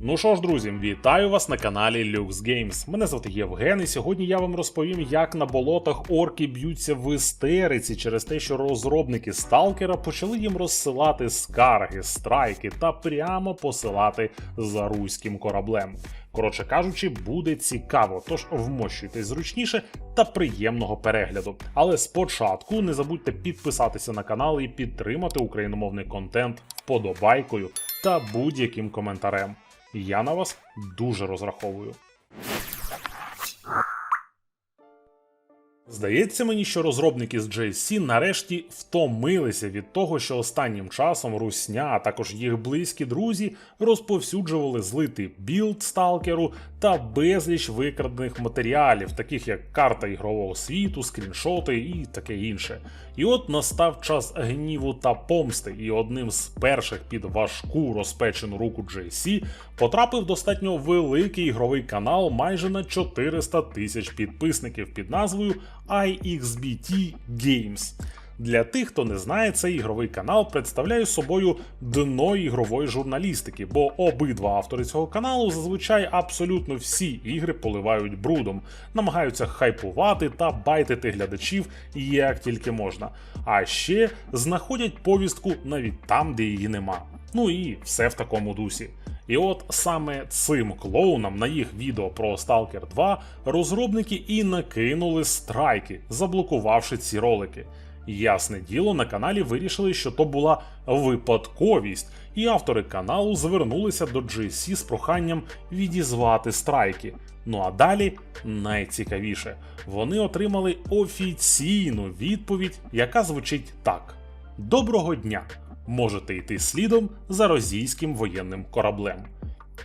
Ну що ж, друзі, вітаю вас на каналі Lux Games. Мене звати Євген, і сьогодні я вам розповім, як на болотах орки б'ються в істериці через те, що розробники сталкера почали їм розсилати скарги, страйки та прямо посилати за руським кораблем. Коротше кажучи, буде цікаво, тож вмощуйтесь зручніше та приємного перегляду. Але спочатку не забудьте підписатися на канал і підтримати україномовний контент вподобайкою та будь-яким коментарем. Я на вас дуже розраховую. Здається мені, що розробники з JSC нарешті втомилися від того, що останнім часом Русня, а також їх близькі друзі розповсюджували злитий білд сталкеру та безліч викрадених матеріалів, таких як карта ігрового світу, скріншоти і таке інше. І от настав час гніву та помсти, і одним з перших під важку розпечену руку JC потрапив достатньо великий ігровий канал майже на 400 тисяч підписників під назвою iXBT Games. Для тих, хто не знає, цей ігровий канал представляє собою дно ігрової журналістики, бо обидва автори цього каналу зазвичай абсолютно всі ігри поливають брудом, намагаються хайпувати та байтити глядачів як тільки можна. А ще знаходять повістку навіть там, де її нема. Ну і все в такому дусі. І от саме цим клоунам на їх відео про Stalker 2 розробники і накинули страйки, заблокувавши ці ролики. Ясне діло, на каналі вирішили, що то була випадковість, і автори каналу звернулися до GSC з проханням відізвати страйки. Ну а далі найцікавіше, вони отримали офіційну відповідь, яка звучить так: Доброго дня! Можете йти слідом за російським воєнним кораблем.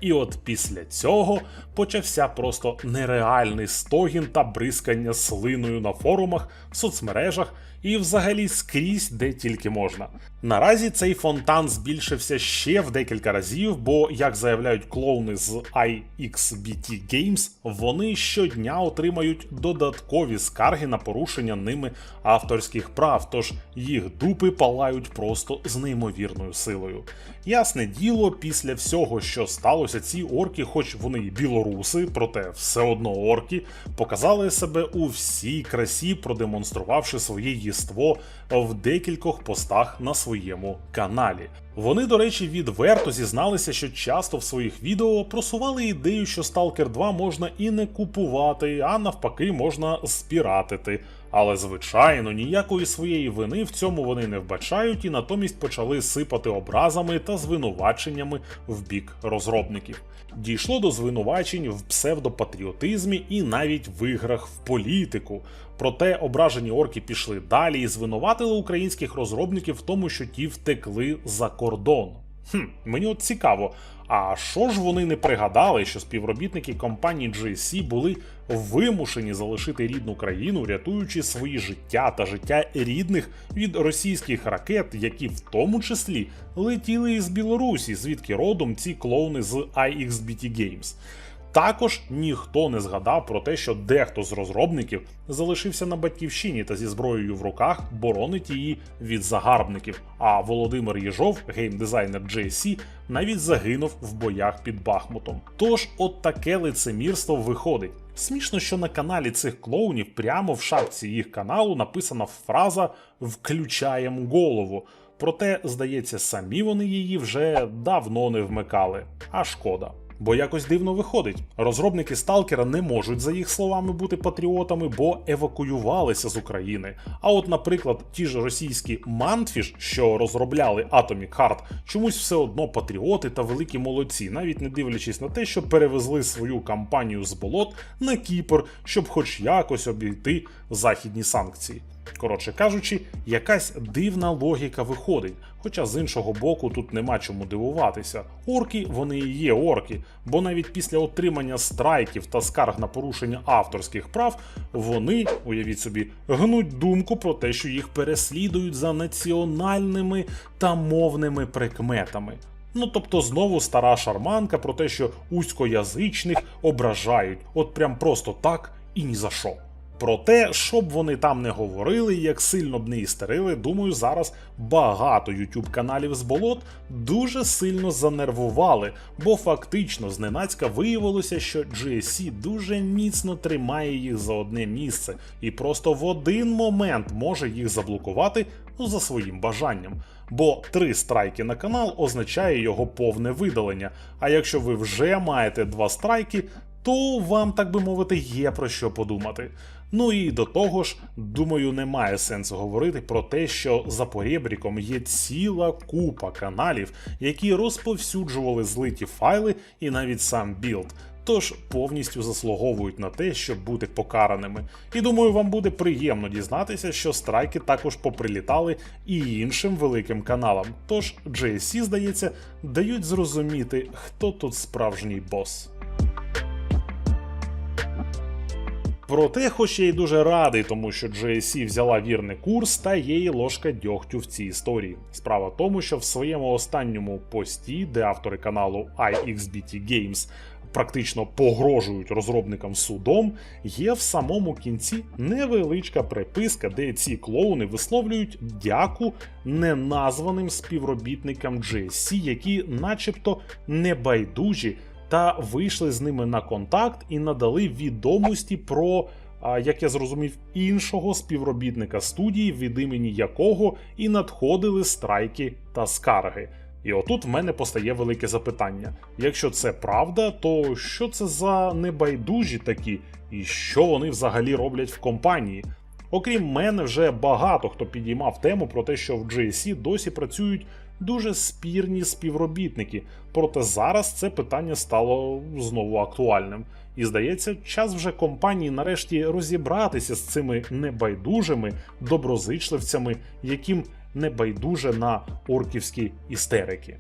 І от після цього почався просто нереальний стогін та бризкання слиною на форумах, в соцмережах і взагалі скрізь, де тільки можна. Наразі цей фонтан збільшився ще в декілька разів, бо, як заявляють клоуни з iXBT Games, вони щодня отримають додаткові скарги на порушення ними авторських прав, тож їх дупи палають просто з неймовірною силою. Ясне діло, після всього, що сталося, ці орки, хоч вони і білоруси, проте все одно орки, показали себе у всій красі, продемонструвавши своє єство в декількох постах на своєму каналі. Вони, до речі, відверто зізналися, що часто в своїх відео просували ідею, що Stalker 2 можна і не купувати, а навпаки, можна спіратити. Але звичайно, ніякої своєї вини в цьому вони не вбачають і натомість почали сипати образами та звинуваченнями в бік розробників. Дійшло до звинувачень в псевдопатріотизмі і навіть в іграх в політику. Проте ображені орки пішли далі і звинуватили українських розробників в тому, що ті втекли за кордон. Хм, мені от цікаво, а що ж вони не пригадали, що співробітники компанії GSC були вимушені залишити рідну країну, рятуючи свої життя та життя рідних від російських ракет, які в тому числі летіли із Білорусі, звідки родом ці клоуни з iXBT Games. Також ніхто не згадав про те, що дехто з розробників залишився на батьківщині та зі зброєю в руках боронить її від загарбників. А Володимир Єжов, геймдизайнер JC, навіть загинув в боях під Бахмутом. Тож, от таке лицемірство виходить. Смішно, що на каналі цих клоунів прямо в шапці їх каналу написана фраза Включаєм голову. Проте, здається, самі вони її вже давно не вмикали. А шкода. Бо якось дивно виходить. Розробники Сталкера не можуть, за їх словами, бути патріотами, бо евакуювалися з України. А от, наприклад, ті ж російські Мантфіш, що розробляли Atomic Heart, чомусь все одно патріоти та великі молодці, навіть не дивлячись на те, що перевезли свою кампанію з болот на Кіпр, щоб хоч якось обійти західні санкції. Коротше кажучи, якась дивна логіка виходить. Хоча з іншого боку тут нема чому дивуватися. Орки вони і є орки, бо навіть після отримання страйків та скарг на порушення авторських прав вони, уявіть собі, гнуть думку про те, що їх переслідують за національними та мовними прикметами. Ну тобто знову стара шарманка про те, що узькоязичних ображають, от прям просто так і ні за що. Проте, щоб вони там не говорили, як сильно б не істерили, думаю, зараз багато youtube каналів з болот дуже сильно занервували, бо фактично зненацька виявилося, що GSC дуже міцно тримає їх за одне місце і просто в один момент може їх заблокувати ну, за своїм бажанням. Бо три страйки на канал означає його повне видалення. А якщо ви вже маєте два страйки, то вам, так би мовити, є про що подумати. Ну і до того ж, думаю, немає сенсу говорити про те, що за поребріком є ціла купа каналів, які розповсюджували злиті файли і навіть сам білд. Тож повністю заслуговують на те, щоб бути покараними. І думаю, вам буде приємно дізнатися, що страйки також поприлітали і іншим великим каналам. Тож GSC, здається, дають зрозуміти, хто тут справжній бос. Проте, хоч я й дуже радий, тому що GSC взяла вірний курс та є й ложка дьогтю в цій історії. Справа в тому, що в своєму останньому пості, де автори каналу iXBT Games практично погрожують розробникам судом, є в самому кінці невеличка приписка, де ці клоуни висловлюють дяку неназваним співробітникам GSC, які, начебто, небайдужі та вийшли з ними на контакт і надали відомості про. Як я зрозумів, іншого співробітника студії, від імені якого і надходили страйки та скарги. І отут в мене постає велике запитання: якщо це правда, то що це за небайдужі такі, і що вони взагалі роблять в компанії? Окрім мене, вже багато хто підіймав тему про те, що в GSC досі працюють дуже спірні співробітники. Проте зараз це питання стало знову актуальним. І здається, час вже компанії нарешті розібратися з цими небайдужими доброзичливцями, яким не байдуже на орківські істерики.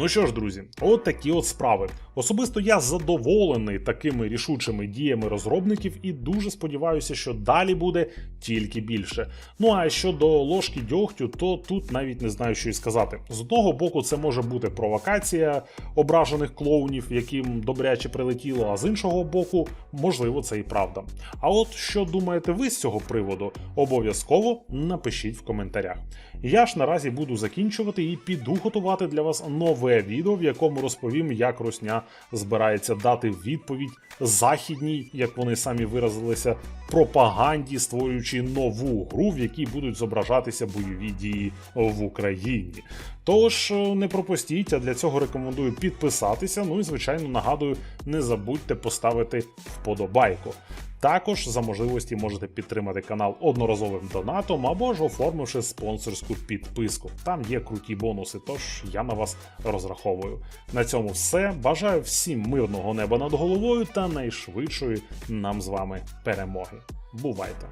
Ну що ж, друзі, от такі от справи. Особисто я задоволений такими рішучими діями розробників і дуже сподіваюся, що далі буде тільки більше. Ну а щодо ложки дьогтю, то тут навіть не знаю, що й сказати. З одного боку, це може бути провокація ображених клоунів, яким добряче прилетіло, а з іншого боку, можливо, це і правда. А от що думаєте ви з цього приводу? Обов'язково напишіть в коментарях. Я ж наразі буду закінчувати і піду готувати для вас нове відео, в якому розповім, як Росня збирається дати відповідь західній, як вони самі виразилися, пропаганді, створюючи нову гру, в якій будуть зображатися бойові дії в Україні. Тож е, не пропустіть, а для цього рекомендую підписатися. Ну і звичайно нагадую, не забудьте поставити вподобайку. Також за можливості можете підтримати канал одноразовим донатом або ж оформивши спонсорську підписку. Там є круті бонуси, тож я на вас розраховую. На цьому все. Бажаю всім мирного неба над головою та найшвидшої нам з вами перемоги. Бувайте!